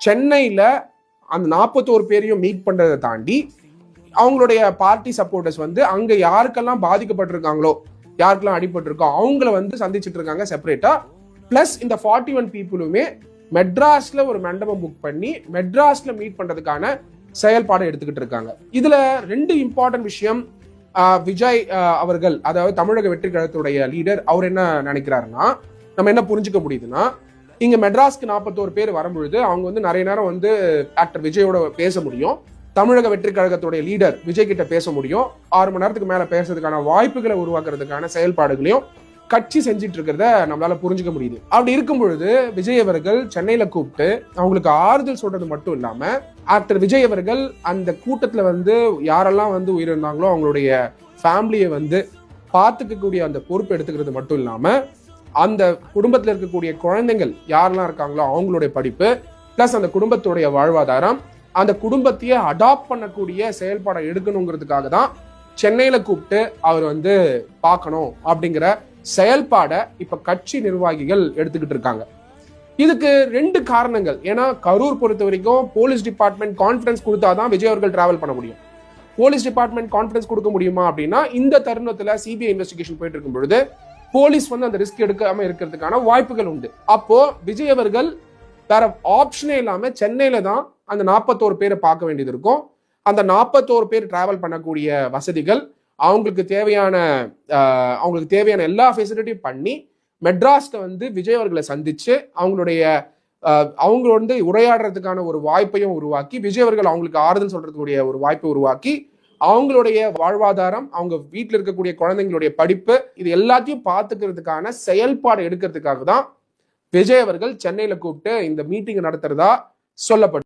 சென்னையில் அந்த நாற்பத்தோரு பேரையும் மீட் பண்ணுறதை தாண்டி அவங்களுடைய பார்ட்டி சப்போர்ட்டர்ஸ் வந்து அங்கே யாருக்கெல்லாம் பாதிக்கப்பட்டிருக்காங்களோ யாருக்கெல்லாம் அடிபட்டிருக்கோ அவங்கள வந்து சந்திச்சுட்டு இருக்காங்க செப்பரேட்டா ப்ளஸ் இந்த ஃபார்ட்டி ஒன் பீப்புளுமே மெட்ராஸில் ஒரு மண்டபம் புக் பண்ணி மெட்ராஸில் மீட் பண்ணுறதுக்கான செயல்பாடு எடுத்துக்கிட்டு இருக்காங்க. இதில் ரெண்டு இம்பார்ட்டன்ட் விஷயம் விஜய் அவர்கள் அதாவது தமிழக வெற்றி கழகத்துடைய லீடர் அவர் என்ன நினைக்கிறாருன்னா நம்ம என்ன புரிஞ்சுக்க முடியுதுன்னா இங்க மெட்ராஸ்க்கு நாற்பத்தோரு பேர் வரும்பொழுது அவங்க வந்து நிறைய நேரம் வந்து ஆக்டர் விஜயோட பேச முடியும். தமிழக வெற்றி கழகத்துடைய லீடர் விஜய் கிட்ட பேச முடியும். ஆறு மணி நேரத்துக்கு மேல பேசுறதுக்கான வாய்ப்புகளை உருவாக்குறதுக்கான செயல்பாடுகளையும் கட்சி செஞ்சிட்டு இருக்கிறத நம்மளால புரிஞ்சுக்க முடியுது. அப்படி இருக்கும் பொழுது விஜய் அவர்கள் சென்னையில கூப்பிட்டு அவங்களுக்கு ஆறுதல் சொல்றது மட்டும் இல்லாம ஆக்டர் விஜய் அவர்கள் அந்த கூட்டத்துல வந்து யாரெல்லாம் வந்து உயிரிழந்தாங்களோ அவங்களுடைய ஃபேமிலியை வந்து பார்த்துக்கக்கூடிய அந்த பொறுப்பு எடுத்துக்கிறது மட்டும் இல்லாம அந்த குடும்பத்தில் இருக்கக்கூடிய குழந்தைகள் யாரெல்லாம் இருக்காங்களோ அவங்களுடைய படிப்பு பிளஸ் அந்த குடும்பத்துடைய வாழ்வாதாரம் அந்த குடும்பத்தையே அடாப்ட் பண்ணக்கூடிய செயல்பாடை எடுக்கணுங்கிறதுக்காக தான் சென்னையில் கூப்பிட்டு அவர் வந்து பார்க்கணும் அப்படிங்கிற செயல்பாடை இப்போ கட்சி நிர்வாகிகள் எடுத்துக்கிட்டு இருக்காங்க. இதுக்கு ரெண்டு காரணங்கள். ஏன்னா கரூர் பொறுத்த வரைக்கும் போலீஸ் டிபார்ட்மெண்ட் கான்ஃபிடன்ஸ் கொடுத்தாதான் விஜய் அவர்கள் டிராவல் பண்ண முடியும். போலீஸ் டிபார்ட்மெண்ட் கான்ஃபிடன்ஸ் கொடுக்க முடியுமா அப்படின்னா இந்த தருணத்தில் சிபிஐ இன்வெஸ்டிகேஷன் போயிட்டு இருக்கும் பொழுது போலீஸ் வந்து அந்த ரிஸ்க் எடுக்காம இருக்கிறதுக்கான வாய்ப்புகள் உண்டு. அப்போ விஜய் அவர்கள் வேற ஆப்ஷனே இல்லாம சென்னையில தான் அந்த நாற்பத்தோரு பேரை பார்க்க வேண்டியது இருக்கும். அந்த நாற்பத்தோரு பேர் டிராவல் பண்ணக்கூடிய வசதிகள் அவங்களுக்கு தேவையான அவங்களுக்கு தேவையான எல்லா ஃபெசிலிட்டியும் பண்ணி மெட்ராஸ்ல வந்து விஜய் அவர்களை சந்திச்சு அவங்களுடைய அவங்க வந்து உரையாடுறதுக்கான ஒரு வாய்ப்பையும் உருவாக்கி விஜய் அவர்கள் அவங்களுக்கு ஆறுதல் சொல்றதுக்கூடிய ஒரு வாய்ப்பை உருவாக்கி அவங்களுடைய வாழ்வாதாரம் அவங்க வீட்டில் இருக்கக்கூடிய குழந்தைங்களுடைய படிப்பு இது எல்லாத்தையும் பார்த்துக்கிறதுக்கான செயல்பாடு எடுக்கிறதுக்காக தான் விஜய் அவர்கள் சென்னையில் கூப்பிட்டு இந்த மீட்டிங் நடத்துறதா சொல்லப்பட்டு